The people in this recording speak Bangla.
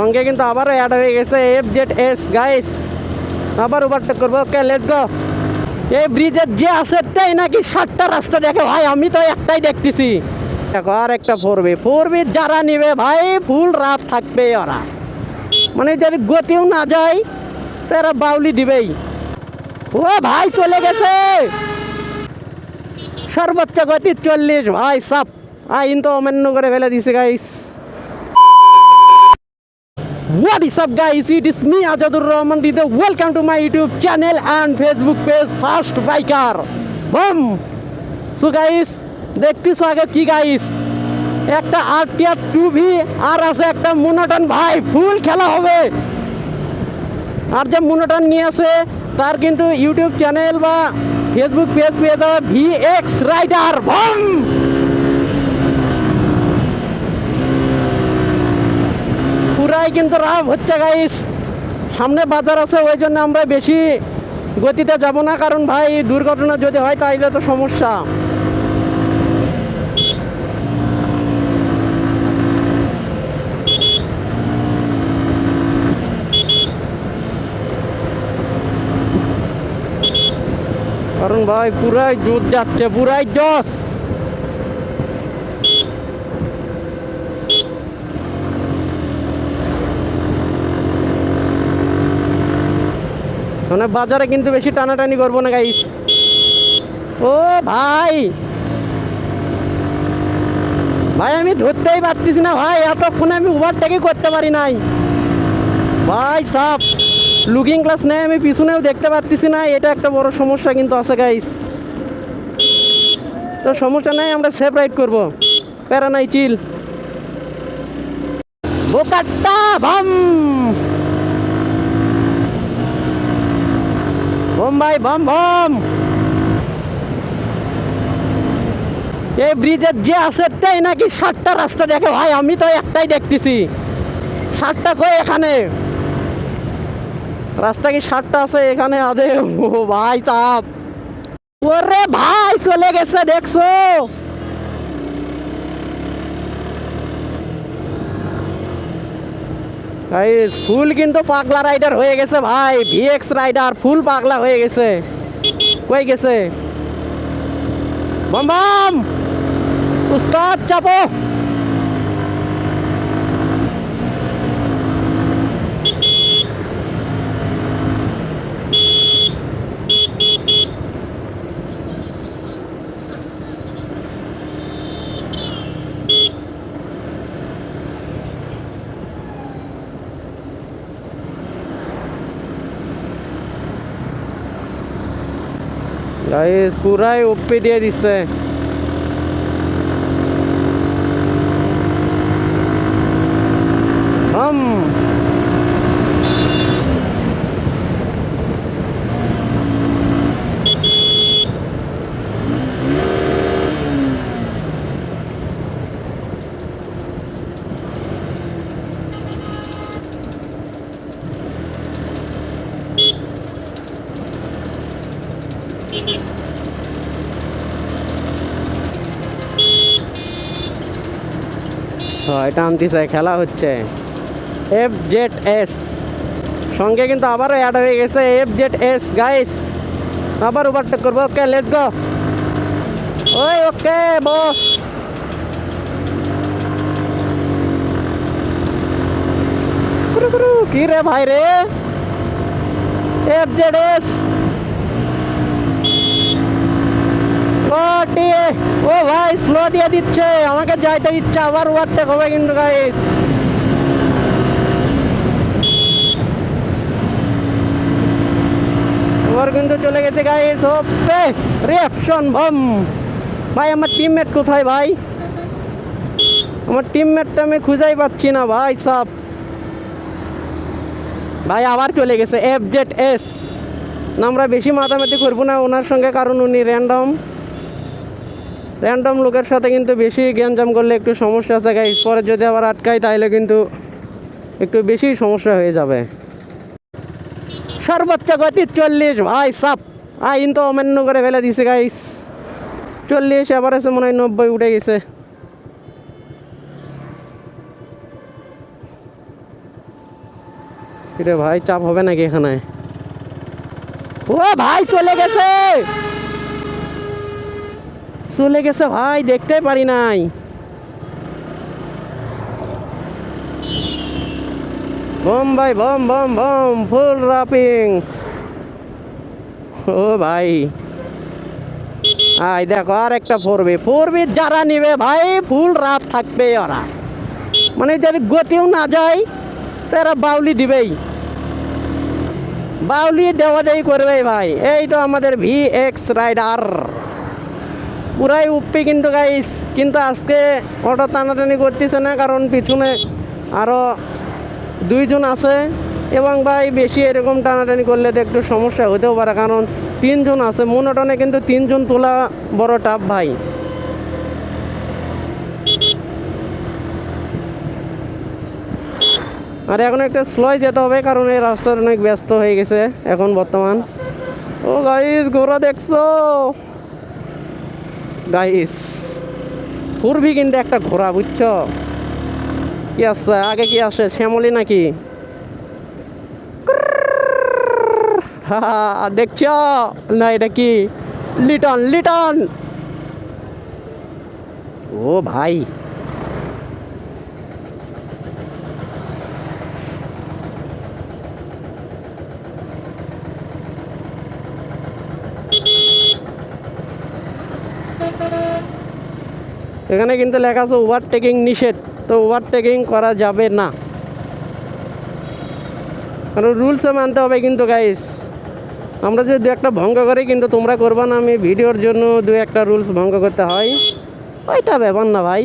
সঙ্গে কিন্তু আবারও অ্যাড হয়ে গেছে এফ জেড এস গাইস আবার ওভারটেক করব। ওকে লেটস গো এই ব্রিজের যে আসে তাই নাকি সাতটা রাস্তা দেখে, ভাই, আমি তো একটাই দেখতেছি। দেখো, আর একটা ফোর বি ফোর বি যারা নিবে, ভাই ফুল রাত থাকবে ওরা। মানে যদি গতিও না যায়, তো এরা বাউলি দিবেই। ও, ভাই, চলে গেছে। সর্বোচ্চ গতি চল্লিশ, ভাই, সাপ। আইন তো অমান্য করে ফেলে দিছে guys What is up guys? It is me Ajadur Rahman Dide. Welcome to my YouTube channel and Facebook page Fast Biker. Boom! So guys, দেখতেছো আগে কি গাইস একটা আর টিয়ার টু ভি আর আছে একটা মোনোটন ভাই ফুল খেলা হবে আর যে মোনোটন নিয়ে আছে তার কিন্তু ইউটিউব চ্যানেল বা ফেসবুক পেজ পেয়ে যাবে ভি এক্স রাইডার বম পুরাই কিন্তু রাব হচ্ছে গাইস সামনে বাজার আছে, ওই জন্য আমরা বেশি গতিতে যাব না, কারণ ভাই, দুর্ঘটনা যদি হয়, তাইলে তো সমস্যা। কারণ ভাই, পুরাই দুধ যাচ্ছে, পুরাই জস। মানে বাজারে কিন্তু বেশি টানাটানি করব না গাইস ও ভাই! ভাই, আমি ধরতেই পারতেছি না, ভাই। এতক্ষণে আমি ওভারটেকই করতে পারি নাই। ভাই, সাপ! লুকিং গ্লাস নেই, আমি পিছনেও দেখতে পারতেছি না। এটা একটা বড় সমস্যা কিন্তু আছে গাইস তো সমস্যা নাই, আমরা সেফ রাইড করব। প্যারা নাই চিল বোকাট্টা, ভাম! বম ভাই বম বম। এই ব্রিজের যে আছে তাই নাকি সাতটা রাস্তা দেখে, ভাই, আমি তো একটাই দেখতেছি। সাতটা কই এখানে? রাস্তা কি সাতটা আছে এখানে? আদে ও ভাই, চাপ। ওরে ভাই, চলে গেছে, দেখছ? গাইস ফুল কিন্তু পাগলা রাইডার হয়ে গেছে ভাই। ভিএক্স রাইডার, ফুল পাগলা হয়ে গেছে। কই গেছে? বম বম! উস্তাদ, চাপো! পুরাই ওপে দিয়ে দিচ্ছে এটা আনতেছে, খেলা হচ্ছে। এফ জেড এস সঙ্গে কিন্তু আবারও অ্যাড হয়ে গেছে এফ জেড এস গাইস আবার ওভারটেক করব ওকে লেটস গো ওই ওকে বস কি রে ভাই রে? এফ জেড এস ও টিএ ও ভাই স্লো দিয়ে দিচ্ছে, আমাকে যাইতে দিচ্ছে, আবার হবে কিন্তু গাইস কিন্তু চলে গেছে গাইস ওপে বম ভাই, আমার টিমমেট কোথায়, ভাই? আমার টিমমেটটা আমি খুঁজেই পাচ্ছি না, ভাই সব ভাই, আবার চলে গেছে এফ জেড এস আমরা বেশি মাতামাতি করব না, ওনার সঙ্গে, কারণ উনি র্যান্ডম র্যান্ডম লোকের সাথে কিন্তু বেশি গ্যাঞ্জাম করলে একটু সমস্যা গাইস পরে যদি আবার আটকাই তাহলে কিন্তু একটু বেশি সমস্যা হয়ে যাবে। সর্বোচ্চ গতি চল্লিশ, ভাই সাপ। আইন তো অমান্য করে ফেলে দিছে গাইস চল্লিশ এবার আছে মনে হয় নব্বই উঠে গেছে। ভাই, চাপ হবে নাকি এখানে? ও ভাই, চলে গেছে! চলে গেছে ভাই, দেখতে পারি নাই। বম ভাই, বম বম বম, ফুল রাপিং। ও ভাই। আই দেখো, আর একটা ফোরবি। ফোরবি যারা নিবে ভাই, ফুল রাত থাকবে ওরা। মানে যদি গতিও না যায় তো এরা বাউলি দিবেই। বাউলি দেওয়া দেই করবে ভাই। এই তো আমাদের ভি এক্স রাইডার পুরাই উপি কিন্তু গাইস কিন্তু আজকে অটো টানাটানি করতেছে না, কারণ পিছনে আরও দুইজন আছে এবং ভাই বেশি এরকম টানাটানি করলে তো একটু সমস্যা হতেও পারে, কারণ তিনজন আছে, মনোটনে কিন্তু তিনজন তোলা বড় টাপ ভাই। আর এখন একটা স্লোয় যেতে হবে, কারণ এই রাস্তাটা অনেক ব্যস্ত হয়ে গেছে এখন বর্তমান। ও গাইস ঘোড়া দেখছ? গাইস ফুরবি কিন্তু একটা ঘোরা বুঝছ? কি আসছে আগে কি আসে? শ্যামলি নাকি? দেখছ? না, এটা কি? লিটন লিটন! ও ভাই এখানে কিন্তু লেখা আছে ওভারটেকিং নিষেধ, তো ওভারটেকিং করা যাবে না। কারণ রুলসে মানতে হবে কিন্তু গাইস আমরা যদি দু একটা ভঙ্গ করি কিন্তু তোমরা করবা না, আমি ভিডিওর জন্য দু একটা রুলস ভঙ্গ করতে হয়। ওইটা ব্যাপার না ভাই।